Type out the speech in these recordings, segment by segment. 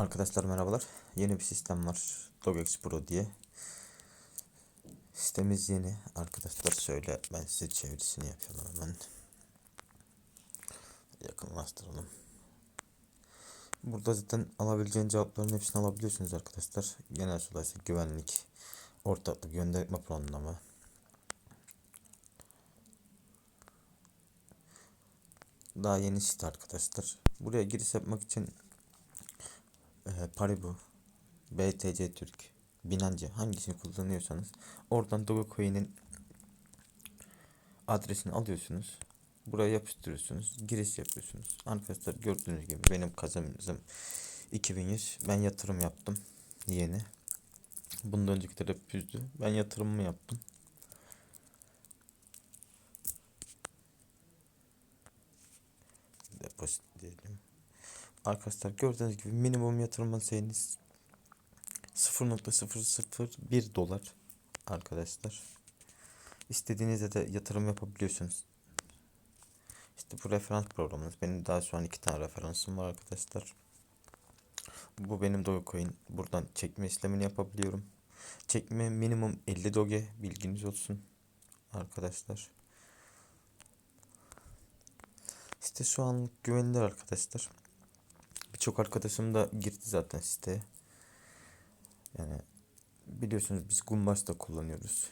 Arkadaşlar merhabalar. Yeni bir sistem var. Dogex Pro diye. Sistemimiz yeni. Arkadaşlar şöyle ben size çevirisini yapıyorum hemen. Yakınlaştıralım. Burada zaten alabileceğin cevapların hepsini alabiliyorsunuz arkadaşlar. Genel sorular güvenlik, ortaklık, gönderme planlama. Daha yeni site arkadaşlar. Buraya giriş yapmak için e, Paribu, BTC Türk, Binance hangisini kullanıyorsanız oradan Dogecoin'in adresini alıyorsunuz. Buraya yapıştırıyorsunuz. Giriş yapıyorsunuz. Arkadaşlar gördüğünüz gibi benim kazanımım 2100. Ben yatırım yaptım. Yeni. Bundan öncekiler hep yüzdü. Ben yatırımımı yaptım. Depozit diyelim. Arkadaşlar gördüğünüz gibi minimum yatırım sayınız 0.001 dolar arkadaşlar. İstediğinizde de yatırım yapabiliyorsunuz. İşte bu referans programınız. Benim daha şu an iki tane referansım var arkadaşlar. Bu benim Dogecoin. Buradan çekme işlemini yapabiliyorum. Çekme minimum 50 Doge bilginiz olsun arkadaşlar. İşte şu an güvenilir arkadaşlar. Birçok arkadaşım da girdi zaten siteye. Yani biliyorsunuz biz Gumbash'ta kullanıyoruz.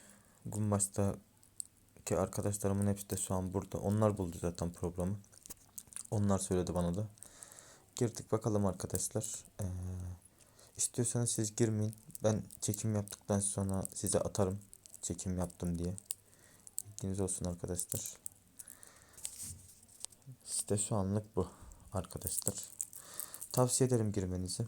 Gumbash'taki arkadaşlarımın hepsi de şu an burada. Onlar buldu zaten programı. Onlar söyledi bana da. Girdik bakalım arkadaşlar. Ee, istiyorsanız siz girmeyin. Ben çekim yaptıktan sonra size atarım. Çekim yaptım diye. Bilginiz olsun arkadaşlar. İşte şu anlık bu arkadaşlar. Tavsiye ederim girmenizi.